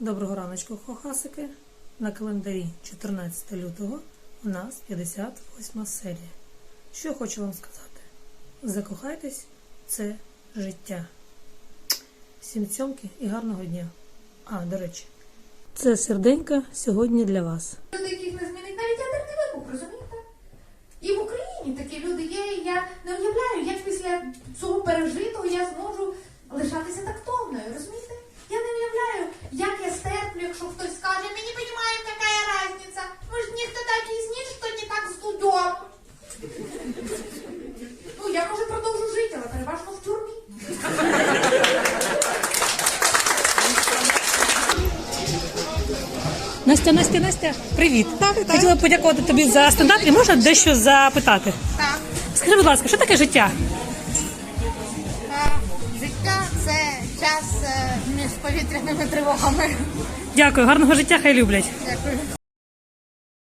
Доброго раночку, хохасики. На календарі 14 лютого у нас 58 серія. Що хочу вам сказати? Закохайтесь, це життя. Всім цьомки і гарного дня. А, до речі, це серденька сьогодні для вас. Люди, яких не змінить навіть ядерний вибух, розумієте? І в Україні такі люди є, і я не уявляю, як після цього пережитого я зможу Настя, Настя, Настя, привіт. Хотіла подякувати тобі за стендап і можна дещо запитати. Так, Скажи, будь ласка, що таке життя? життя це час е, між повітряними тривогами. Дякую, гарного життя, хай люблять. Дякую.